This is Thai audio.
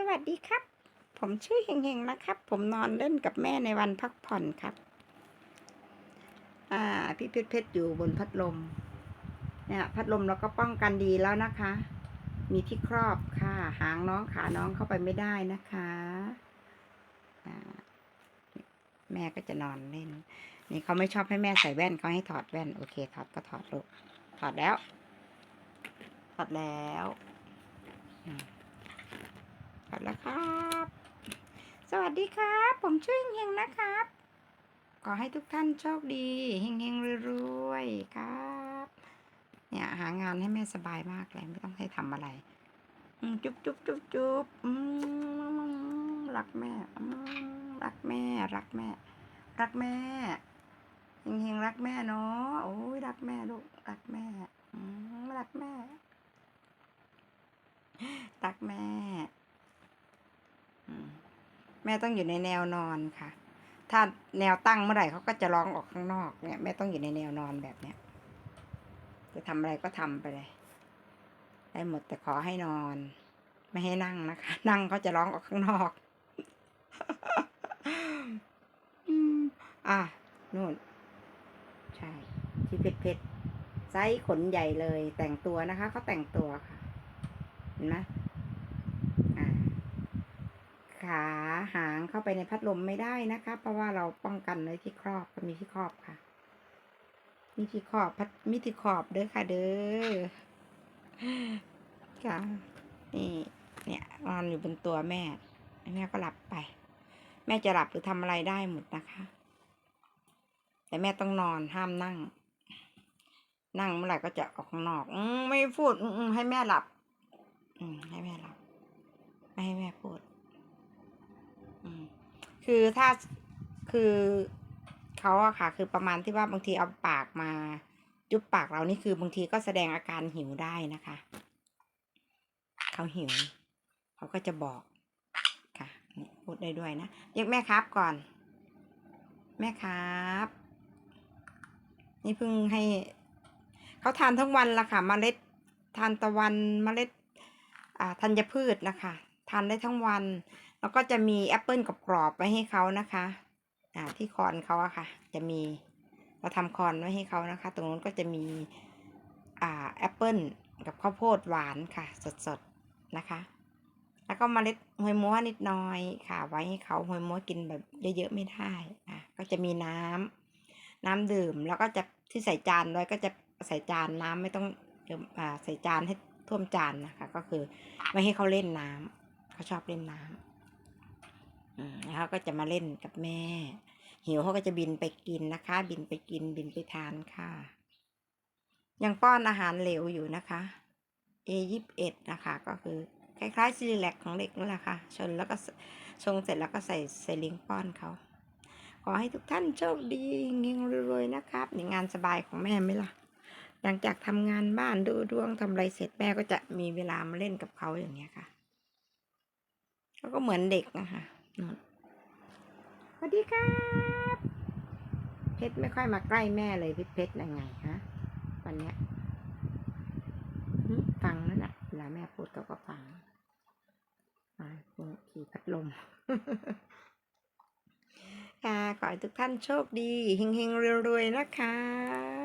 สวัสดีครับ ผมชื่อเฮงๆนะครับ ผมนอนเล่นกับแม่ในวันพักผ่อนครับ อ่า พี่เพชรเพชรอยู่บนพัดลม เนี่ยพัดลมเราก็ป้องกันดีแล้วนะคะ มีที่ครอบค่ะ หางน้องขาน้องเข้าไปไม่ได้นะคะอ่าแม่ก็จะนอนเล่น นี่เขาไม่ชอบให้แม่ใส่แว่นเขาให้ถอดแว่น โอเค ถอดก็ถอดลูก ถอดแล้ว ถอดแล้ว ถอดแล้วครับ สวัสดีครับ ผมชื่อเฮงนะครับ ขอให้ทุกท่านโชคดีเฮงๆรวยๆครับ เนี่ยหางานให้แม่สบายมากเลยไม่ต้องให้ทำอะไรจุ๊บจุ๊บจุ๊บจุ๊บอืมรักแม่อืมรักแม่ รักแม่ รักแม่เฮงๆรักแม่เนาะโอ้ยรักแม่ลูกรักแม่รักแม่รักแม่ ม่ต้องอยู่ในแนวนอนค่ะ ถ้าแนวตั้งเมื่อไหร่เขาก็จะร้องออกข้างนอกเนี่ยแม่ต้องอยู่ในแนวนอนแบบเนี้ย จะทำอะไรก็ทำไปเลยได้หมดแต่ขอให้นอน ไม่ให้นั่งนะคะ นั่งเขาจะร้องออกข้างนอกอืมอะนู่น ใช่ที่เพชรเพชรไซส์ขนใหญ่เลย แต่งตัวนะคะเขาแต่งตัวค่ะ เห็นไหม ขาหางเข้าไปในพัดลมไม่ได้นะคะ เพราะว่าเราป้องกันเลยที่ครอบมีที่ครอบค่ะ มีที่ครอบพัดมีที่ครอบเด้อค่ะ เด้อค่ะนี่เนี่ยนอนอยู่บนตัวแม่แม่ก็หลับไป แม่จะหลับหรือทำอะไรได้หมดนะคะ แต่แม่ต้องนอนห้ามนั่ง นั่งเมื่อไหร่ก็จะออกข้างนอกอืไม่พูดอืให้แม่หลับ อืให้แม่หลับไม่ให้แม่ คือถ้าคือเขาอะค่ะ คือประมาณที่ว่าบางทีเอาปากมาจุบปากเรานี่คือบางทีก็แสดงอาการหิวได้นะคะ เขาหิว เขาก็จะบอกค่ะพูดได้ด้วยนะเรียกแม่ครับก่อน แม่ครับ นี่เพิ่งให้เขาทานทั้งวันละค่ะเมล็ดทานตะวันเมล็ดอ่าธัญพืชนะคะ ทานได้ทั้งวัน แล้วก็จะมีแอปเปิลกรอบๆไว้ให้เขานะคะอ่าที่คอนเขาอะค่ะ จะมีเราทำคอนไว้ให้เขานะคะ ตรงนู้นก็จะมีอ่าแอปเปิลกับข้าวโพดหวานค่ะ สดๆนะคะ แล้วก็เมล็ดหวยม้วนิดหน่อยค่ะ ไว้ให้เขาหวยม้วกินแบบเยอะๆไม่ได้อะก็จะมีน้ำน้ำดื่มแล้วก็จะที่ใส่จานไว้ก็จะใส่จานน้ำไม่ต้องเอิ่มอ่าใส่จานให้ท่วมจานนะคะ ก็คือไม่ให้เขาเล่นน้ำเขาชอบเล่นน้ำอืมแล้ว เขาก็จะมาเล่นกับแม่ หิวเขาก็จะบินไปกินนะคะ บินไปกินบินไปทานค่ะ ยังป้อนอาหารเหลวอยู่นะคะ A ยี่สิบเอ็ดนะคะ ก็คือคล้ายๆซีรีแลกของเด็กนั่นแหละค่ะ ชนแล้วก็ชงเสร็จแล้วก็ใส่ใส่ลิงป้อนเขาขอให้ทุกท่านโชคดีเงงรวยๆนะครับในงานสบายของแม่ไหมล่ะหลังจากทำงานบ้านดูดวงทำอะไรเสร็จแม่ก็จะมีเวลามาเล่นกับเขาอย่างเงี้ยค่ะเขาก็เหมือนเด็กนะคะ นู่นสวัสดีครับ เพชรไม่ค่อยมาใกล้แม่เลยเพชรเพชรยังไงฮะวันเนี้ยฟังนั่นแหละเวลาแม่พูดเขาก็ฟังอ่าขี่พัดลมค่ะขอให้ทุกท่านโชคดีเฮงๆรวยๆนะคะ